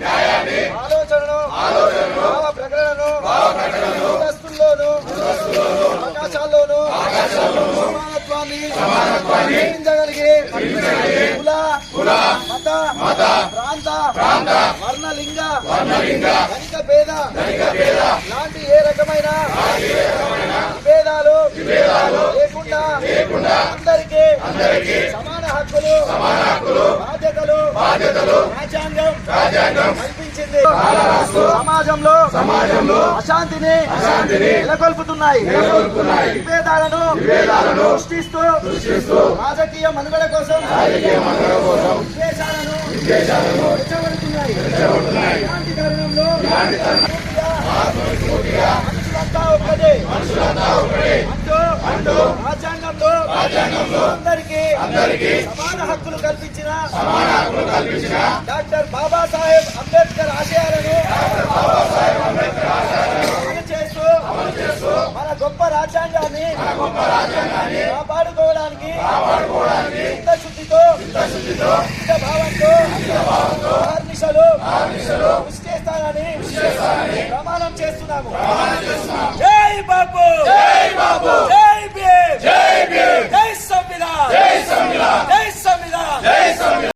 న్యాయాన్ని ఆలోచనను భావ ప్రకటనను దస్తుల్లోను ఆకాశాల్లోను సమానత్వాన్ని జీవించగలిగే కుల మత ప్రాంత వర్ణ లింగ ధనిక భేద లాంటి ఏ రకమైన విభేదాలు లేకుండా అందరికీ సమాన హక్కులు కల్పించింది. సమాజంలో సమాజంలో అశాంతిని నెలకొల్పుతున్నాయి. విభేదాలను సృష్టిస్తూ రాజకీయ మనుగడ కోసం విద్వేషాలను రెచ్చగొడుతున్నాయి. ఇలాంటి తరుణంలో మనుషులంతా ఒక్కటే. అంటూ అంటూ రాజ్యాంగంలో అందరికీ సమాన హక్కులు కల్పించిన డాక్టర్ బాబాసాహెబ్ అంబేద్కర్ ఆశయాలను అమలు చేస్తూ మన గొప్ప రాజ్యాంగాన్ని కాపాడుకోవడానికి చిత్తశుద్ధితో చిత్త భావంతో కృషి చేస్తానని ప్రమాణం చేస్తున్నాము.